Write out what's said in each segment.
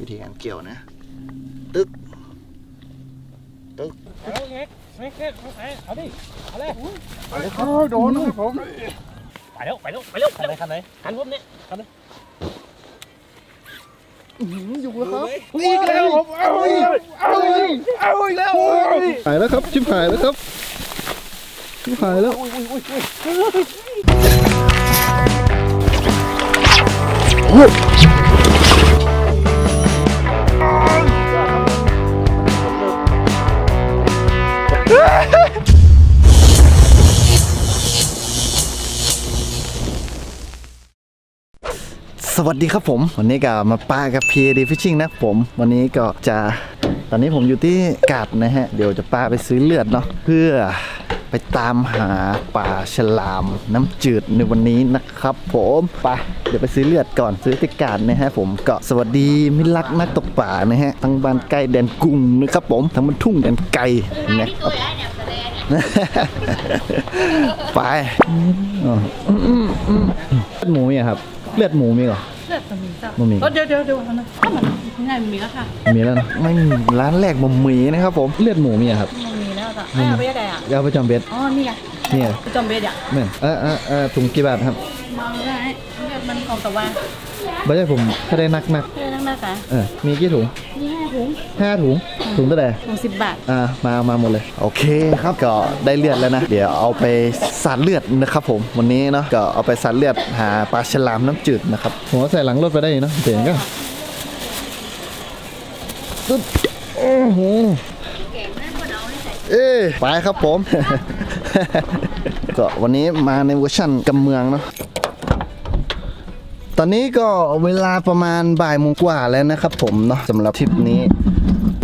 วิธีการเกี่ยวนะ ตึ๊ก ตึ๊กเอาเอ็กเอ็กเอ็กเอาดิเอาเลยไปเลยครับโดนนะผม ไปแล้วไปแล้วไปแล้วคันไหนคันไหนคันผมเนี่ยคันไหนอยู่แล้วครับอีกแล้วผมเอาเอาอีกเอาอีกแล้วหายแล้วครับ ชิบหายแล้วครับ ชิบหายแล้วโอ้ วัสดีครับผม วันนี้ก็มาปากับ PAD Fishing นะผม วันนี้ก็จะตอนนี้ผมอยู่ที่กาดนะฮะ เดี๋ยวจะปาไปซื้อเลือดเนาะเพื่อไปตามหาปลาฉลามน้ำจืดในวันนี้นะครับ ผมไปเดี๋ยวไปซื้อเลือดก่อนซื้อที่กาดนะฮะผมก็สวัสดีมิตรรักนักตกป่านะฮะทั้งบ้านใกล้แดนกรุงนะครับผมทั้งบ้านทุ่งแดนไกลนะครับไปเลือดหมูมีอะครับ เลือดหมูมีเหรอ เลือดมันมีเจ้ามันมีเออเดี๋ยวเดี๋ยวเดี๋ยวนะถ้ามันง่ายมันมีแล้วค่ะมีแล้วนะไม่มีร้านแรกมันมีนะครับผมเลือดหมูมีอะครับมันมีแล้วจ้ะให้เอาไปยังไงอะ เอาไปจำเบ็ด อ๋อ นี่ไงเนี่ย ไปจอมเบสอะเนี่ยเออเออเออถุงกี่บาทครับมองได้เลือดมันของตะวันไม่ใช่ผมถ้าได้นักนักเลือ นั่งหน้าค่ะเออมีกี่ถุงนี่ห้าถุงห้าถุงถุงเท่าไหร่ถุงสิบบาทอ่ามาเอามาหมดเลย โอเคครับก็ได้เลือดแล้วนะ เดี๋ยวเอาไปสาดเลือดนะครับผมวันนี้เนาะก็เอาไปสาดเลือดหาปลาฉลามน้ำจืดนะครับผมว่าใส่หลังรถไปได้เนาะเจ๋งก็ตึ๊ดโอ้โหเอ้ยไปครับผม ก็วันนี้มาในเวอร์ชันกำเมืองเนาะ ตอนนี้ก็เวลาประมาณบ่ายโมงกว่าแล้วนะครับผมเนาะสำหรับทริปนี้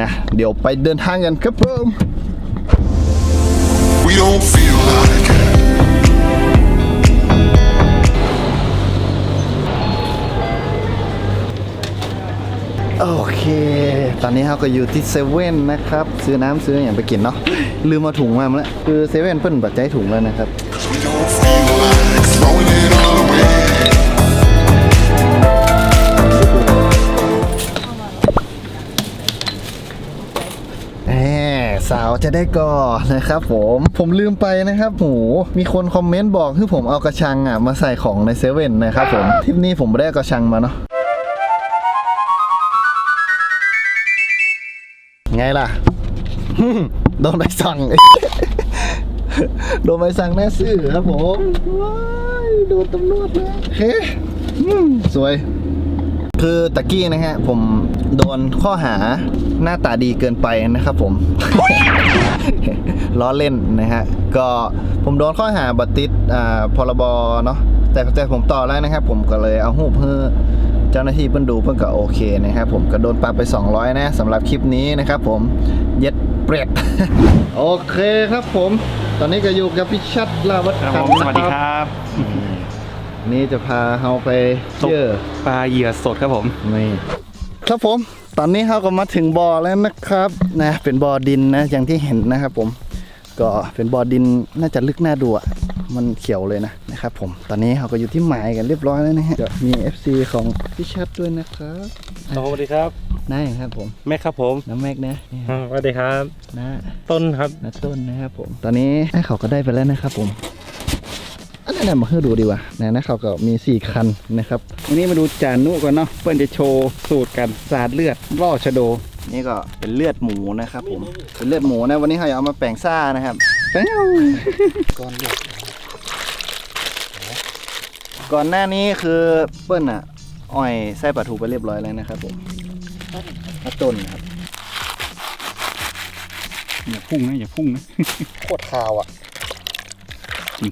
นะ เดี๋ยวไปเดินทางกันครับผม We don't feel like it. โอเค ตอนนี้เราก็อยู่ที่เซเว่นนะครับ ซื้อน้ำซื้ออย่างไปกินเนาะ ลืมมาถุงมาแล้ว คือเซเว่นเพิ่นปัจจัยถุงแล้วนะครับ We don't feel like throwing it สาวจะได้ก่อนนะครับผมผมลืมไปนะครับโหมีคนคอมเมนต์บอกให้ผมเอากระชังอะมาใส่ของในเซเว่นนะครับผมทริปนี้ผมไม่ได้กระชังมาเนาะไงล่ะโดนใบสั่งโดนใบสั่งแน่ซื่อครับผมว้ายโดนตำรวจเลยเคอืมสวย คือตะกี้นะฮะ ผมโดนข้อหาหน้าตาดีเกินไปนะครับผม ล้อเล่นนะฮะ ก็ผมโดนข้อหาบัตรติดอ่าพรบเนาะแต่แต่ผมต่อแล้วนะครับ ผมก็เลยเอาหูเพื่อเจ้าหน้าที่เพิ่นดูเพิ่นก็โอเคนะครับผมก็โดนปรับไป 200 นะสำหรับคลิปนี้นะครับผมเย็ดเปรตโอเคครับผม ตอนนี้ก็อยู่กับพี่ชัดลาวัฒน์ครับสวัสดีครับ นี่จะพาเฮาไปเที่ยวปลาเหยื่อสดครับผมนี่ครับผม ตอนนี้เราก็มาถึงบ่อแล้วนะครับนะเป็นบ่อดินนะอย่างที่เห็นนะครับผม ก็เป็นบ่อดินน่าจะลึกน่าดูอะมันเขียวเลยนะนะครับผมตอนนี้เราก็อยู่ที่หมายกันเรียบร้อยแล้วนะฮะก็มี FC ของพี่ชัดด้วยนะครับสวัสดีครับน้าอย่างครับผมแม่ครับผมน้ำแม็กนะนี่อ่าสวัสดีครับน้าต้นครับน้าต้นนะครับผม ตอนนี้ให้เขาก็ได้ไปแล้วนะครับผมอั นนั้นมาให้ดูดีกว่านะนะเขาก็มี 4 คันนะครับวันนี้มาดูจานุก่อนเนาะเพื่อนจะโชว์สูตรกันสาดเลือดล่อชะโด นี่ก็เป็นเลือดหมูนะครับผมเป็นเลือดหมูนะวันนี้เขาอยากเอามาแปลงซ่านะครับแป้วก้อนเลือดก่อนหน้านี้คือเปิ้ลอะอ้อยไส้ปลาทูไปเรียบร้อยแล้วนะครับผมมาต้นครับอย่าพุ่งนะอย่าพุ่งนะโคตรคาวอะ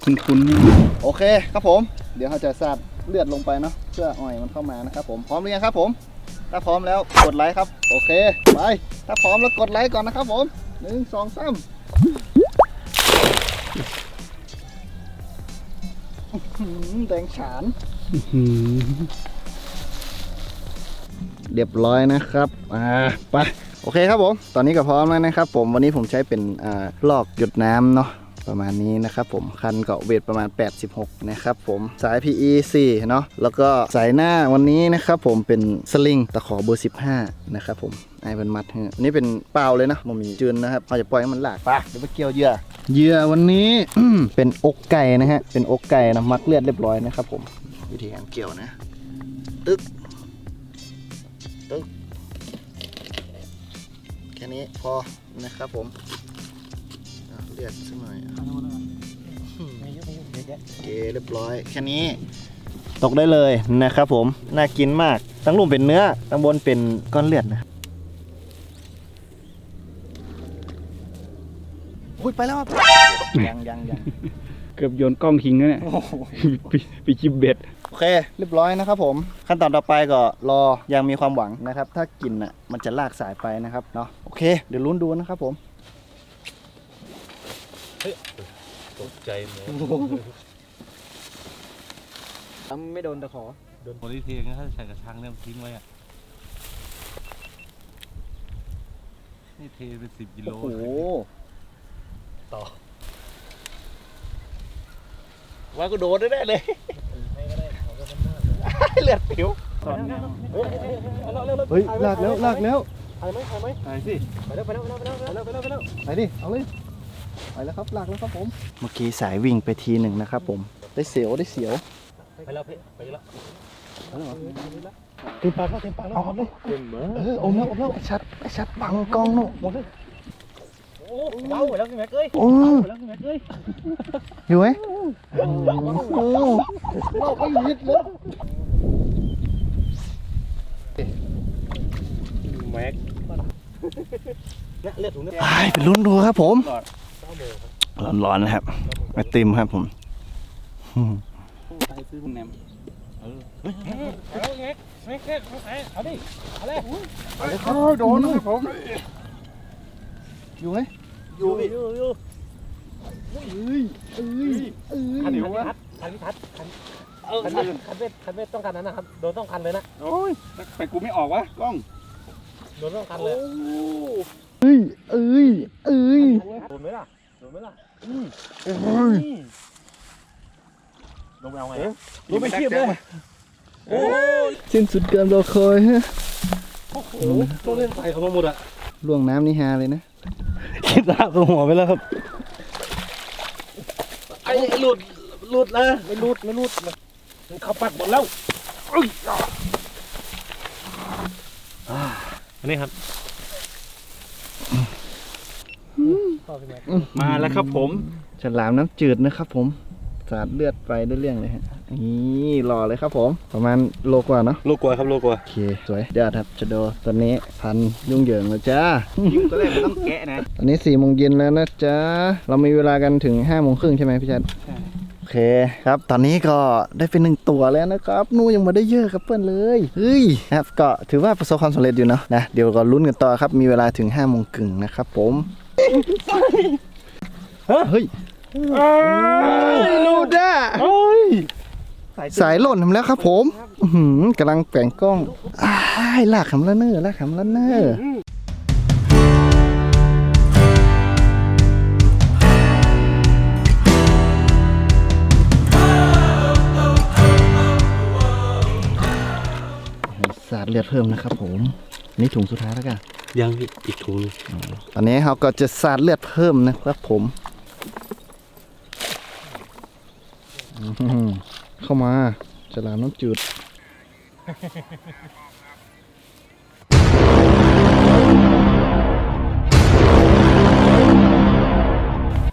คุ้นๆนี่โอเคครับผม เดี๋ยวเราจะสาดเลือดลงไปเนาะเพื่ออ้อยมันเข้ามานะครับผมพร้อมหรือยังครับผม ถ้าพร้อมแล้วกดไลค์ครับ โอเคไปถ้าพร้อมแล้วกดไลค์ก่อนนะครับผมหนึ่งสองสามอื้อหือแดงฉานเรียบร้อยนะครับ อ่า ไป โอเคครับผม ตอนนี้ก็พร้อมแล้วนะครับผม วันนี้ผมใช้เป็น อ่า ลอกหยดน้ำเนาะ ประมาณนี้นะครับผมคันเกาะเวทประมาณ 86 นะครับผมสาย PE 4เนาะแล้วก็สายหน้าวันนี้นะครับผมเป็นสลิงตะขอเบอร์ 15 นะครับผมไอ้เป็นมัดให้นนี้เป็นเปล่าเลยนะมันมีจืนนะครับเราจะปล่อยให้มันหลากปะเดี๋ยวไปเกี่ยวเหยื่อเหยื่อวันนี้เป็นอกไก่นะฮะเป็นอกไก่นะมักเลือดเรียบร้อยนะครับผมวิธีการเกี่ยวนะ ตึ๊กตึ๊กแค่นี้พอนะครับผม ลือดสักหน่อยโอเคเรียบร้อยแค่นี้ ตกได้เลยนะครับผม น่ากินมาก ทั้งลุ่มเป็นเนื้อทั้งบนเป็นก้อนเลือดนะโอ้ยไปแล้วครับยังยังยังเกือบโยนกล้องทิ้งแล้วเนี่ยไปไปจิบเบ็ด โอเค เรียบร้อยนะครับผม ขั้นตอนต่อไปก็รอยังมีความหวังนะครับ ถ้ากินอะมันจะลากสายไปนะครับเนาะโอเค เดี๋ยวลุ้นดูนะครับผม ตกใจหมดไม่โดนตะขอ โดนโพลิเทียงถ้าใส่กระชังเนี่ยทิ้งไว้อะนี่เทเป็นสิบกิโลโอ้โหต่อว่าก็โดนได้เลยเลือดผิวตอนนี้เฮ้ยลากแล้วลากแล้วไปไหมไปไหมไปสิ ไปแล้วไปแล้วไปแล้วไปแล้วไปแล้วไปแล้วไปดิ เอาเลย ไปแล้วครับลากแล้วครับผม เมื่อกี้สายวิ่งไปทีหนึ่งนะครับผม ได้เสียวได้เสียวไปแล้วพี่ไปแล้วเต็มปากแล้วเต็มปากแล้วเอาเลยเออเอาแล้วเอาแล้วไอ้ชัดไอ้ชัดบังกล้องนู่นโอ้เบาไปแล้วพี่แม็กเอ้ยโอ้ไปแล้วพี่แม็กเอ้ยอยู่ไหมโอ้โหเราไปยิดเลยแม็กเนี่ยเลือดถุงเนี่ยไปไปลุ้นดูครับผม ร้อนๆนะครับไอติมครับผมอืมไปซื้อคุณแหนมเอาแม็กแม็กแม็กเอาดิเอาเลยโดนครับผมอยู่ไหมอยู่อยู่อยู่เอ้ยเอ้ยเอ้ยคันนี้ทัดคันนี้ทัดคันคันคันเวทคันเวทต้องการนั้นนะครับโดนต้องคันเลยนะโอ้ยไปกูไม่ออกวะกล้องโดนต้องคันเลยเอ้ยเอ้ยเอ้ยโดนไหมล่ะโดน ไหมล่ะเอ้ยลงไปเอาไงลงไปเทียบเลยโอ้ยสิ้นสุดการรอคอยฮะโอ้โหต้องเล่นใส่เขามาหมดอะล่วงน้ำนี่ฮาเลยนะคิดลากตัวหัวไปแล้วครับไอ้หลุดหลุดนะไม่หลุดไม่หลุดมันเข้าปากหมดแล้วอันนี้ครับ มาแล้วครับผมฉลามน้ำจืดนะครับผม สาดเลือดไปได้เรื่องเลยฮะนี่หล่อเลยครับผม ประมาณโลกว่าเนาะโลกลัวครับโลกลัวโอเค สวยเดือดครับจะโดตอนนี้พันยุ่งเหยิงแล้วจ้ายุ่งตัวแรกมันต้องแกะนะ ตอนนี้สี่โมงเย็นแล้วนะจ๊ะ เรามีเวลากันถึงห้าโมงครึ่งใช่ไหมพี่ชัดใช่โอเคครับ ตอนนี้ก็ได้เป็นหนึ่งตัวแล้วนะครับ นู่ยังมาได้เยอะครับเพื่อนเลยเฮ้ยครับก็ถือว่าประสบความสำเร็จอยู่เนาะนะเดี๋ยวก็ลุ้นกันต่อครับมีเวลาถึงห้าโมงครึ่งนะครับผม เฮ้ยลูด้าสายหล่นทำแล้วครับผมอื้อหือกำลังแปลงกล้องอ้ายลากขำละเนอร์ลากขำละเนอร์สาดเลือดเพิ่มนะครับผม นี่ถุงสุดท้ายแล้วกัน ยังอีกถุงนึงตอนนี้เราก็จะสาดเลือดเพิ่มนะครับผมอื้อหือเข้ามาฉลามน้ำจืด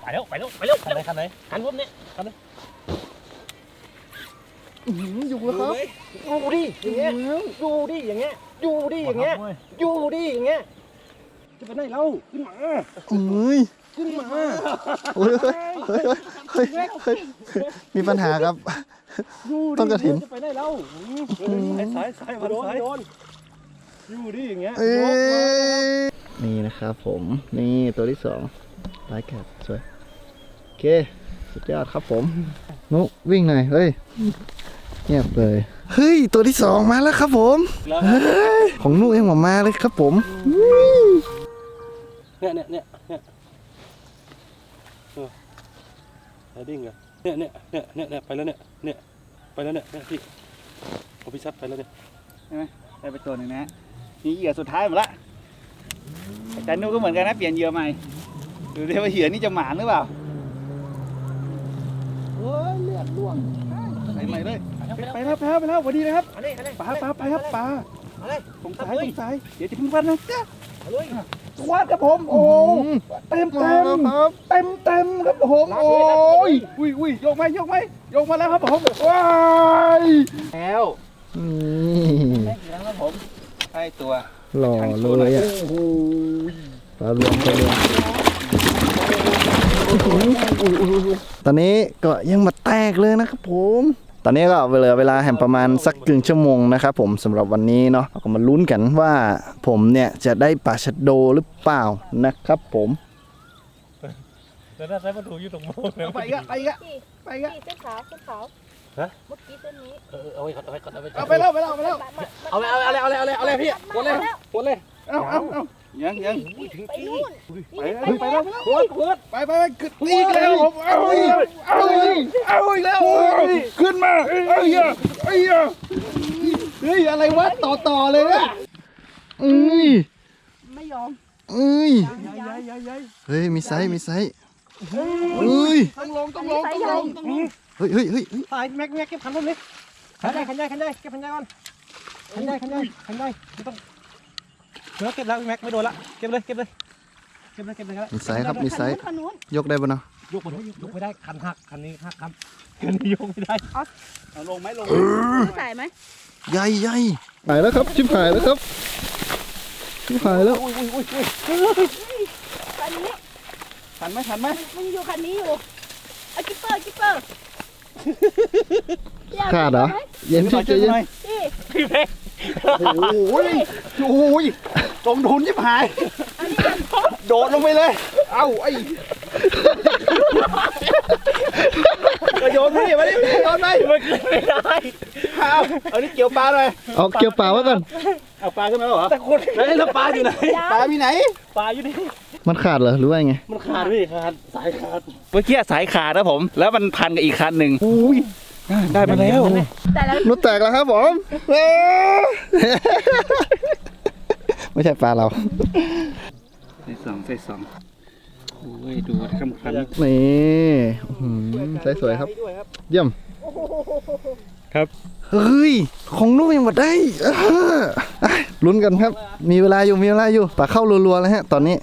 ไปแล้วไปแล้วไปแล้วคันไหนคันไหนคันพวกเนี้ยคันไหน อยู่แล้วครับดูดิอย่างเงี้ยดูดิอย่างเงี้ยดูดิอย่างเงี้ยดูดิอย่างเงี้ยจะไปไหนเล่าขึ้นมาเฮ้ยขึ้นมาโอ้ยเฮ้ยเฮ้ยเฮ้ยเฮ้ยมีปัญหาครับต้องกระถิ่นจะไปไหนเล่าสายสายมันสายโดนอยู่ดิอย่างเงี้ยเอ้ยนี่นะครับผมนี่ตัวที่สองไลค์แคทสวยโอเคสุดยอดครับผมนุวิ่งหน่อยเฮ้ย เงียบเลย เฮ้ย ตัวที่สองมาแล้วครับผมแล้วเฮ้ยของนุเองมามาเลยครับผมเนี่ยเนี่ยเนี่ยเนี่ยสายดิ้งอะเนี่ยเนี่ยเนี่ยเนี่ยเนี่ยไปแล้วเนี่ยเนี่ยไปแล้วเนี่ยเนี่ยพี่ผมพี่ชัดไปแล้วเนี่ยใช่ไหมได้ไปตัวหนึ่งนะนี่เหยื่อสุดท้ายหมดละอาจารย์นุก็เหมือนกันนะเปลี่ยนเหยื่อใหม่ดูดิว่าเหยื่อนี่จะหมานหรือเปล่าโอ้ยเลือดร่วงใส่ใหม่เลย ไปแล้วไปแล้วไปแล้วสวัสดีนะครับอันนี้อันนี้ปลาปลาไปครับปลาอะไรสงสัยสงสัยเดี๋ยวจะพิ่งฟันนะจ้าเอาเลยควาดครับผมโอ้เต็มเต็มครับเต็มเต็มครับผมโอ้ยอุ้ยอุ้ยยกไหมยกไหมยกมาแล้วครับผมว้ายแล้วนี่ได้กี่แล้วครับผมใช่ตัวหล่อเลยอะโอ้โหปลารวมปลารวมตอนนี้ก็ยังมาแตกเลยนะครับผม อนนี้ก็เหลือเวลาแห่งประมาณสักกึ่งชั่วโมงนะครับผมสำหรับวันนี้เนาะเราก็มาลุ้นกันว่าผมเนี่ยจะได้ปลาชะโดหรือเปล่านะครับผมแล้วถ้าใช้ประตูอยู่ตรงโม้แล้วไปอีกอะไปอีกอะไปอีกอะเส้นขาวเส้นขาวฮะเมื่อกี้เส้นนี้เออเอาไว้ก่อนเอาไว้ก่อนเอาไว้ก่อนเอาไปแล้วไปแล้วไปแล้วเอาเลยเอาเลยเอาเลยเอาเลยเอาเลยพี่กดเลยกดเลยเอาเอาเอา ยังยังถึงไปที่นู่นไปแล้วไปแล้วไปแล้วกดกดไปไปไปขึ้นอีกแล้วผมเอาอีกเอาอีกเอาอีกแล้วขึ้นมาเอ้ยเอ้ยเฮ้ยอะไรวะต่อต่อเลยเนี่ยเอ้ยไม่ยอมเอ้ยใหญ่ใหญ่ใหญ่เฮ้ยมีไซส์มีไซส์เอ้ยต้องลงต้องลงต้องลงต้องลงเฮ้ยเฮ้ยเฮ้ยเฮ้ยถ่ายแม็กแม็กเก็บขันรถเลยขันได้ขันได้ขันได้เก็บขันได้ก่อนขันได้ขันได้ขันได้ไม่ต้อง เดี๋ยวเก็บแล้วแม็กไม่โดนละเก็บเลยเก็บเลยเก็บเลยเก็บเลยครับมีไซส์ครับมีไซส์คันนู้นยกได้ปะเนาะยกไม่ได้ยกไม่ได้คันหักคันนี้หักครับคันนี้ยกไม่ได้เอาลงไหมลงใส่ไหมใหญ่ใหญ่หายแล้วครับชิบหายแล้วครับชิบหายแล้วคันนี้ทันไหมทันไหมมันอยู่คันนี้อยู่เอากิ๊ปเปอร์กิ๊ปเปอร์ ขาดเหรอเย็นที่ใจเย็นพี่พี่เพ็กโอ้โหโอ้ยลงทุนยิบหาย โดดลงไปเลย เอ้าไอ้กระโยนไปดิมาดิโยนไปมันขึ้นไม่ได้เอาเอานี่เกี่ยวปลาหน่อยเอาเกี่ยวเปล่าไว้ก่อนเอาปลาขึ้นมาแล้วเหรอแต่คนแล้วแล้วปลาอยู่ไหน ปลามีไหน ปลาอยู่นี่ มันขาดเหรอหรือว่าไงมันขาดพี่ขาดสายขาดเมื่อกี้สายขาดนะผม แล้วมันพันกับอีกคันหนึ่งอุ้ยได้มาแล้วแต่แล้วนุดแตกแล้วครับผมเอ้ยไม่ใช่ปลาเราใส่สองใส่สองโอ้ยดูคำคันนี่อื้อหือใสสวยครับด้วยครับ เยี่ยมครับเฮ้ยของนุ่มยังหมดได้เอออะลุ้นกันครับ มีเวลาอยู่มีเวลาอยู่ปลาเข้ารัวๆแล้วฮะ ตอนนี้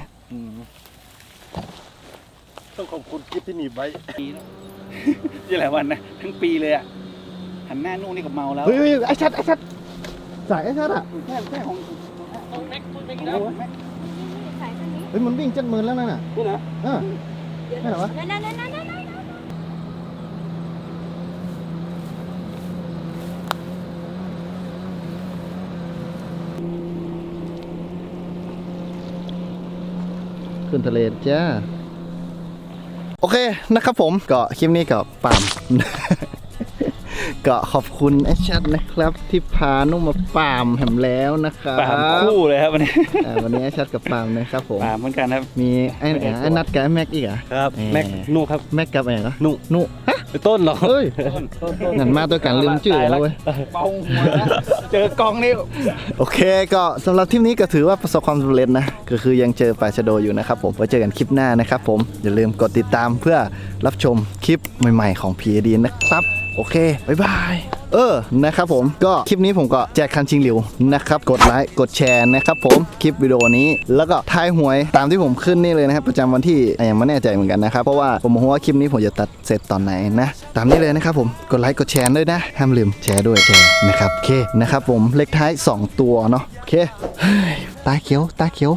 ต้องขอบคุณกิฟที่หนีบไว้นี่แหละวันนะทั้งปีเลยอะหันหน้านู่นนี่ก็เมาแล้วเฮ้ยเฮ้ยไอ้ชัดไอ้ชัดสายไอ้ชัดอะแค่แค่ของแม็กคุณเป็นโอ้โหใส่คันนี้เฮ้ยมันวิ่งเจ็ดหมื่นแล้วนั่นน่ะนี่นะเออไม่เหรอวะนั่นนั่นนั่นนั่นนั่นขึ้นทะเลจ้า โอเคนะครับผมก็คลิปนี้ก็ปาม ก็ขอบคุณไอ้ชัดนะครับ ที่พานุ่มมาปามแหมแล้วนะครับปามคู่เลยครับวันนี้อ่าวันนี้ไอ้ชัดกับปามนะครับผมปามเหมือนกันครับมีไอ้ไอ้นัดกับไอ้แม็กอีกเหรอะครับแหม่แม็กนูครับแม็กกับไอ้เหรอนุนุฮะต้นเหรอเอ้ยต้นต้นต้นงั้นมาตัวกันลืมชื่อแล้วเว้ยเบาหัวนะเจอกองนี่โอเคก็สำหรับทริปนี้ก็ถือว่าประสบความสำเร็จนะก็คือยังเจอปลาชะโดอยู่นะครับผมไว้เจอกันคลิปหน้านะครับผมอย่าลืมกดติดตามเพื่อรับชมคลิปใหม่ ๆของ PAD นะครับ โอเคบ๊ายบายเออนะครับผมก็คลิปนี้ผมก็แจกคันชิงหลิวนะครับกดไลค์กดแชร์นะครับผมคลิปวิดีโอนี้ แล้วก็ทายหวยตามที่ผมขึ้นนี่เลยนะครับประจำวันที่อยังไม่แน่ใจเหมือนกันนะครับเพราะว่าผมมองว่าคลิปนี้ผมจะตัดเสร็จตอนไหนนะตามนี้เลยนะครับผมกดไลค์กดแชร์ด้วยนะห้ามลืมแชร์ด้วยแชร์นะครับโอเคนะครับผมเลขท้าย 2 ตัวเนาะโอเคตาเขียวตาเขียว